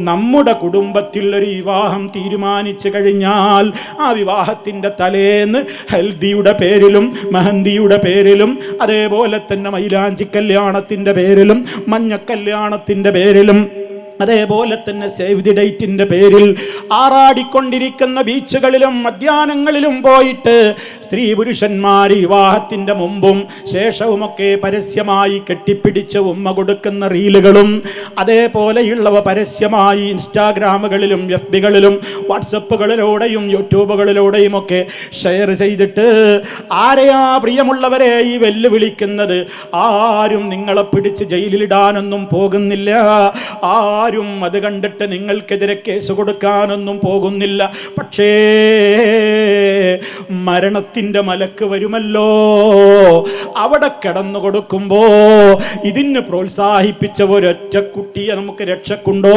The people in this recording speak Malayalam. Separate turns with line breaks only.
നമ്മുടെ കുടുംബത്തിൽ ഒരു വിവാഹം തീരുമാനിച്ചു കഴിഞ്ഞാൽ ആ വിവാഹത്തിന്റെ തലേന്ന് ഹൽദിയുടെ പേരിലും മെഹന്തിയുടെ പേരിലും അതേപോലെ തന്നെ മൈലാഞ്ചി കല്യാണത്തിന്റെ പേരിലും മഞ്ഞ കല്യാണത്തിന്റെ പേരിലും അതേപോലെ തന്നെ സേവ് ദി ഡേറ്റിന്റെ പേരിൽ ആറാടിക്കൊണ്ടിരിക്കുന്ന ബീച്ചുകളിലും മധ്യാഹ്നങ്ങളിലും പോയിട്ട് സ്ത്രീ പുരുഷന്മാർ വിവാഹത്തിന്റെ മുമ്പും ശേഷവുമൊക്കെ പരസ്യമായി കെട്ടിപ്പിടിച്ച് ഉമ്മ കൊടുക്കുന്ന റീലുകളും അതേപോലെയുള്ളവ പരസ്യമായി ഇൻസ്റ്റാഗ്രാമുകളിലും എഫ് ബികളിലും വാട്സപ്പുകളിലൂടെയും യൂട്യൂബുകളിലൂടെയും ഒക്കെ ഷെയർ ചെയ്തിട്ട് ആരെയാ പ്രിയമുള്ളവരെ ഈ വെല്ലുവിളിക്കുന്നത്? ആരും നിങ്ങളെ പിടിച്ച് ജയിലിലിടാനൊന്നും പോകുന്നില്ല. ആരും അത് കണ്ടിട്ട് നിങ്ങൾക്കെതിരെ കേസ് കൊടുക്കാനൊന്നും പോകുന്നില്ല. പക്ഷേ മരണത്തിന്റെ മലക്ക് വരുമല്ലോ. അവിടെ കിടന്നു കൊടുക്കുമ്പോൾ ഇതിന് പ്രോത്സാഹിപ്പിച്ച ഒരൊറ്റ കുട്ടിയെ നമുക്ക് രക്ഷക്കുണ്ടോ?